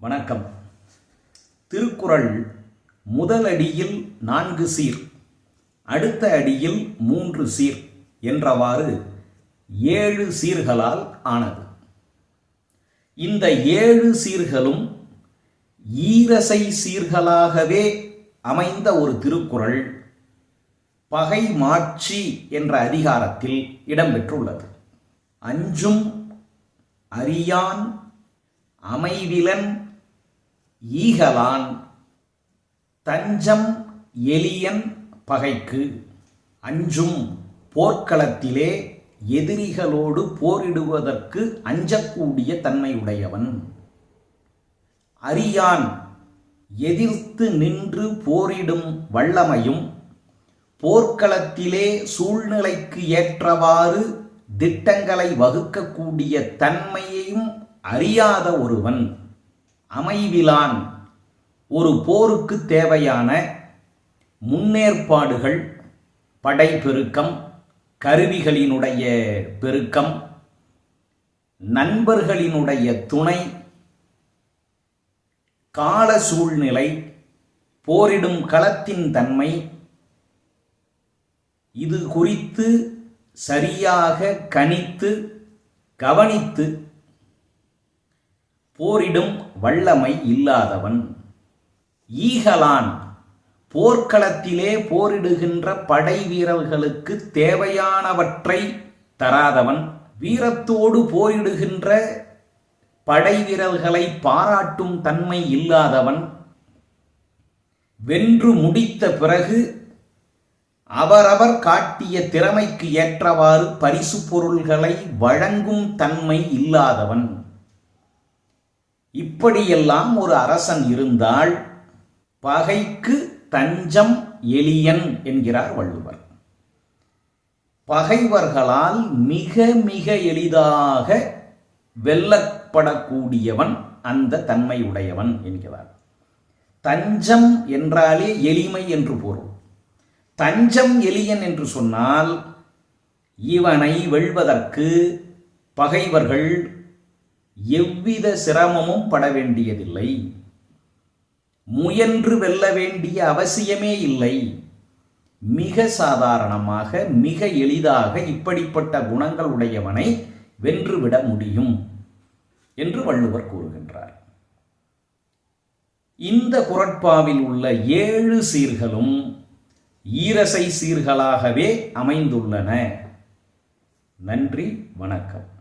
வணக்கம். திருக்குறள் முதல் அடியில் நான்கு சீர் அடுத்த அடியில் மூன்று சீர் என்றவாறு ஏழு சீர்களால் ஆனது. இந்த ஏழு சீர்களும் ஈரசை சீர்களாகவே அமைந்த ஒரு திருக்குறள் பகை மாட்சி என்ற அதிகாரத்தில் இடம்பெற்றுள்ளது. அஞ்சும் அறியான் அமைவிலன் ஈகலான் தஞ்சம் எலியன் பகைக்கு அஞ்சும் போர்க்களத்திலே எதிரிகளோடு போரிடுவதற்கு அஞ்சக்கூடிய தன்மையுடையவன். அறியான் எதிர்த்து நின்று போரிடும் வல்லமையும் போர்க்களத்திலே சூழ்நிலைக்கு ஏற்றவாறு திட்டங்களை வகுக்கக்கூடிய தன்மையையும் அறியாத ஒருவன். அமைவிலான் ஒரு போருக்கு தேவையான முன்னேற்பாடுகள் படை பெருக்கம் கருவிகளினுடைய பெருக்கம் நண்பர்களினுடைய துணை கால சூழ்நிலை போரிடும் களத்தின் தன்மை இது குறித்து சரியாக கணித்து கவனித்து போரிடும் வல்லமை இல்லாதவன். ஈகலான் போர்க்களத்திலே போரிடுகின்ற படை வீரர்களுக்கு தேவையானவற்றை தராதவன். வீரத்தோடு போரிடுகின்ற படை வீரர்களை பாராட்டும் தன்மை இல்லாதவன். வென்று முடித்த பிறகு அவரவர் காட்டிய திறமைக்கு ஏற்றவாறு பரிசு பொருள்களை வழங்கும் தன்மை இல்லாதவன். இப்படியெல்லாம் ஒரு அரசன் இருந்தால் பகைக்கு தஞ்சம் எளியன் என்கிறார் வள்ளுவர். பகைவர்களால் மிக மிக எளிதாக வெல்லப்படக்கூடியவன் அந்த தன்மையுடையவன் என்கிறார். தஞ்சம் என்றாலே எளிமை என்று பொருள். தஞ்சம் எளியன் என்று சொன்னால் இவனை வெல்வதற்கு பகைவர்கள் எவ்வித சிரமமும் பட வேண்டியதில்லை முயன்று வெல்ல வேண்டிய அவசியமே இல்லை. மிக சாதாரணமாக மிக எளிதாக இப்படிப்பட்ட குணங்கள் உடையவனை வென்றுவிட முடியும் என்று வள்ளுவர் கூறுகின்றார். இந்த குரட்பாவில் உள்ள ஏழு சீர்களும் ஈரசை சீர்களாகவே அமைந்துள்ளன. நன்றி வணக்கம்.